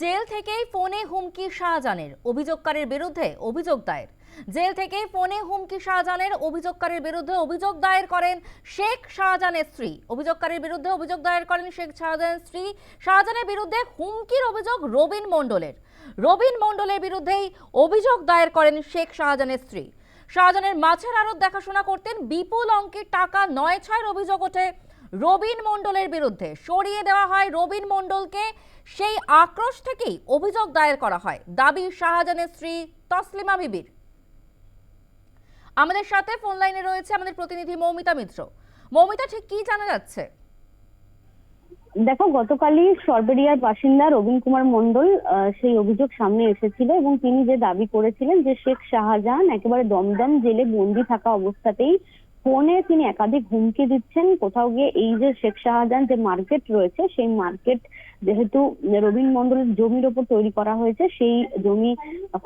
Jail থেকেই ফোনে হুমকি শাহজাহানের, অভিযোগকারীর বিরুদ্ধে অভিযোগ দায়ের। জেল থেকেই ফোনে হুমকি শাহজাহানের, অভিযোগকারীর বিরুদ্ধে অভিযোগ দায়ের করেন শেখ শাহজাহানের স্ত্রী। অভিযোগকারীর বিরুদ্ধে অভিযোগ দায়ের করেন শেখ শাহজাহানের স্ত্রী। শাহজাহানের বিরুদ্ধে হুমকির অভিযোগ রবিন মণ্ডলের। রবিন মণ্ডলের বিরুদ্ধেই অভিযোগ দায়ের করেন শেখ শাহজাহানের স্ত্রী। শাহজাহানের মাছের আড়ত দেখাশোনা করতেন বিপুল অঙ্কের টাকা নয় ছয়ের অভিযোগ ওঠে। রবিন মণ্ডলের বিরুদ্ধে সরিয়ে দেওয়া হয় রবিন মণ্ডলকে। সেই আক্রোশ থেকেই অভিযোগ দায়ের করা হয়। দাবি শাহজাহানের স্ত্রী তসলিমা বিবির। আমাদের সাথে ফোন লাইনে রয়েছে আমাদের প্রতিনিধি মৌমিতা মিত্র। মৌমিতা, ঠিক কি জানা যাচ্ছে? দেখো, গতকালই সরবেরিয়ার বাসিন্দা রবীন কুমার মন্ডল সেই অভিযোগ সামনে এসেছিল এবং তিনি যে দাবি করেছিলেন যে শেখ শাহজাহান একেবারে দমদম জেলে বন্দি থাকা অবস্থাতেই ফোনে তিনি একাধিক হুমকি দিচ্ছেন। কোথাও গিয়ে এই যে শেখ শাহজাহান যে মার্কেট রয়েছে, সেই মার্কেট যেহেতু রবীন মন্ডলের জমির ওপর তৈরি করা হয়েছে, সেই জমি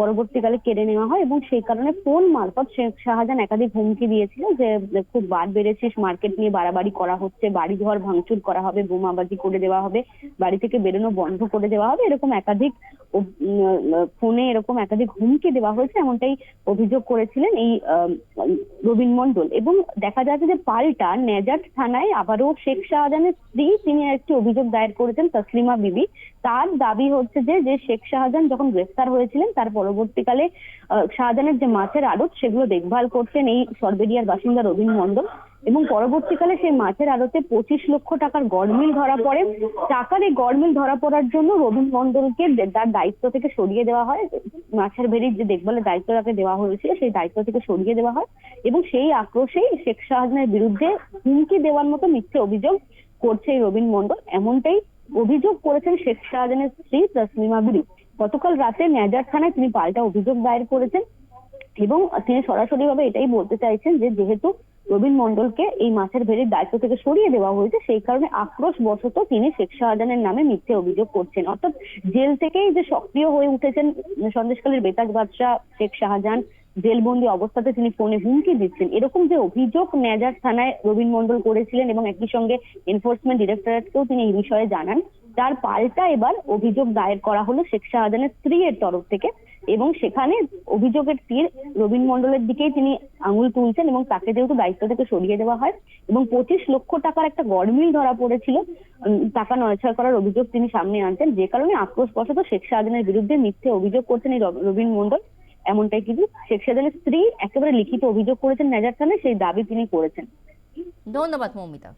পরবর্তীকালে কেড়ে নেওয়া হয় এবং সেই কারণে ফোন মারফত শেখ শাহজাহান একাধিক হুমকি দিয়েছিল যে খুব বার বেড়েছিস মার্কেট নিয়ে বাড়াবাড়ি করা হচ্ছে বাড়ি ঘর ভাঙচুর করা হবে, বোমাবাজি করে দেওয়া হবে, বাড়ি থেকে বেরোনো বন্ধ করে দেওয়া হবে, এরকম একাধিক ফোনে এরকম একাধিক হুমকি দেওয়া হয়েছে, এমনটাই অভিযোগ করেছিলেন এই রবীন মন্ডল এবং দেখা যাচ্ছে যে পাল্টা নেজাট থানায় আবারও শেখ শাহজাহানের স্ত্রী তিনি একটি অভিযোগ দায়ের করেছেন তসলিমা বিবি। তার দাবি হচ্ছে যে যে শেখ শাহজাহান যখন গ্রেফতার হয়েছিলেন, তার পরবর্তীকালে শাহজাহানের যে মাছের আড়ত, সেগুলো দেখভাল করছেন এই সর্বেরিয়ার বাসিন্দা রবীন মন্ডল এবং পরবর্তীকালে সেই মাছের আড়তে পঁচিশ লক্ষ টাকার গড়মিল ধরা পড়ে। টাকার এই গড়মিল ধরা পড়ার জন্য রবীন মন্ডলকে তার দায়িত্ব থেকে সরিয়ে দেওয়া হয়। মাছের ভেড়ির যে দেখভালের দায়িত্ব তাকে দেওয়া হয়েছিল, সেই দায়িত্ব থেকে সরিয়ে দেওয়া হয় এবং সেই আক্রোশেই শেখ শাহজাহানের বিরুদ্ধে হুমকি দেওয়ার মতো মিথ্যে অভিযোগ করছে এই রবীন মন্ডল এমনটাই অভিযোগ করেছেন শেখ শাহজাহানের স্ত্রী তসলিমা বিবি। গতকাল রাতে ন্যাজার থানায় তিনি পাল্টা অভিযোগ দায়ের করেছেন এবং তিনি সরাসরি ভাবে এটাই বলতে চাইছেন যে যেহেতু রবীন মন্ডলকে এই মাছের ভেড়ির দায়িত্ব থেকে সরিয়ে দেওয়া হয়েছে। সেই কারণে আক্রোশ বশত তিনি শেখ শাহজাহানের নামে মিথ্যে অভিযোগ করছেন। অর্থাৎ জেল থেকেই যে সক্রিয় হয়ে উঠেছেন সন্দেশকালের বেতাজ বাদশাহ শেখ শাহজাহান, জেলবন্দি অবস্থাতে তিনি ফোনে হুমকি দিচ্ছেন। এরকম যে অভিযোগ নেজার থানায় রবীন মন্ডল করেছিলেন এবং একই সঙ্গে এনফোর্সমেন্ট ডিরেক্টরেটকেও তিনি এই বিষয়ে জানান তার পাল্টা এবার অভিযোগ দায়ের করা হলো শেখ শাহজাহানের স্ত্রীর তরফ থেকে এবং সেখানে অভিযোগের তীর রবীন মন্ডলের দিকেই তিনি আঙুল তুলছেন এবং তাকে যেহেতু দায়িত্ব থেকে সরিয়ে দেওয়া হয় এবং পঁচিশ লক্ষ টাকার একটা গড়মিল ধরা পড়েছিল টাকা নয়ছয় করার অভিযোগ তিনি সামনে আনছেন। যে কারণে আক্রোশ বশত শেখ শাহজাহানের বিরুদ্ধে মিথ্যে অভিযোগ করছেন এই রবীন মন্ডল এমনটাই কিন্তু শেখ শাহজাহানের স্ত্রী একেবারে লিখিত অভিযোগ করেছেন নেজার থানায় সেই দাবি তিনি করেছেন। ধন্যবাদ, মৌমিতা।